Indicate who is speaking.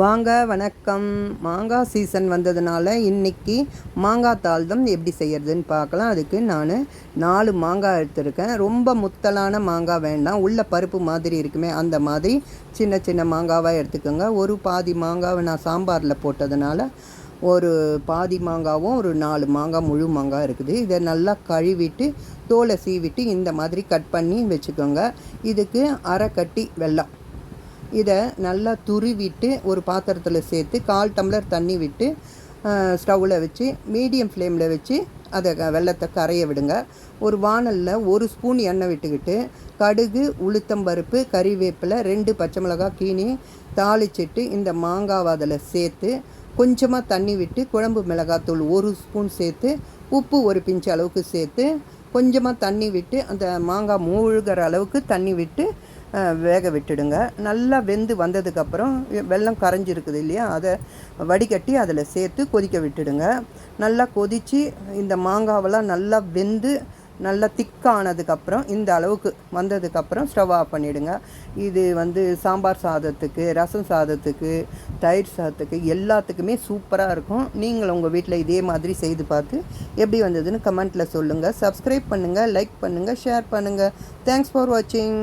Speaker 1: வாங்க வணக்கம். மாங்காய் சீசன் வந்ததுனால இன்னைக்கு மாங்காய் தாழ்தம் எப்படி செய்கிறதுன்னு பார்க்கலாம். அதுக்கு நான் நாலு மாங்காய் எடுத்திருக்கேன். ரொம்ப முத்தலான மாங்காய் வேண்டாம். உள்ள பருப்பு மாதிரி இருக்குமே அந்த மாதிரி சின்ன சின்ன மாங்காவாக எடுத்துக்கோங்க. ஒரு பாதி மாங்காவை நான் சாம்பாரில் போட்டதுனால ஒரு பாதி மாங்காவும் ஒரு நாலு மாங்காய் முழு மாங்காய் இருக்குது. இதை நல்லா கழுவிட்டு தோலை சீவிட்டு இந்த மாதிரி கட் பண்ணி வச்சுக்கோங்க. இதுக்கு அரை கட்டி வெல்லம். இதை நல்லா துருவிட்டு ஒரு பாத்திரத்தில் சேர்த்து கால் டம்ளர் தண்ணி விட்டு ஸ்டவ்வில் வச்சு மீடியம் ஃப்ளேமில் வச்சு அதை க- வெல்லத்தை கரைய விடுங்க. ஒரு வாணலில் ஒரு ஸ்பூன் எண்ணெய் விட்டுக்கிட்டு கடுகு உளுத்தம்பருப்பு கறிவேப்பிலை ரெண்டு பச்சை மிளகாய் கீனி தாளிச்சிட்டு இந்த மாங்காவை அதில் சேர்த்து கொஞ்சமாக தண்ணி விட்டு குழம்பு மிளகாத்தூள் ஒரு ஸ்பூன் சேர்த்து உப்பு ஒரு பிஞ்சு அளவுக்கு சேர்த்து கொஞ்சமாக தண்ணி விட்டு அந்த மாங்காய் மூழ்கிற அளவுக்கு தண்ணி விட்டு வேக விட்டுடுங்க. நல்லா வெந்து வந்ததுக்கப்புறம் வெள்ளம் கரைஞ்சிருக்குது இல்லையா? அதை வடிகட்டி அதில் சேர்த்து கொதிக்க விட்டுடுங்க. நல்லா கொதித்து இந்த மாங்காவெல்லாம் நல்லா வெந்து நல்லா திக்கானதுக்கப்புறம் இந்த அளவுக்கு வந்ததுக்கப்புறம் ஸ்டவ் ஆஃப் பண்ணிவிடுங்க இது வந்து சாம்பார் சாதத்துக்கு ரசம் சாதத்துக்கு தயிர் சாதத்துக்கு எல்லாத்துக்குமே சூப்பராக இருக்கும். நீங்கள் உங்கள் வீட்டில் இதே மாதிரி செய்து பார்த்து எப்படி வந்ததுன்னு கமெண்ட்டில் சொல்லுங்கள் சப்ஸ்கிரைப் பண்ணுங்கள் லைக் பண்ணுங்கள் ஷேர் பண்ணுங்கள் தேங்க்ஸ் ஃபார் வாட்சிங்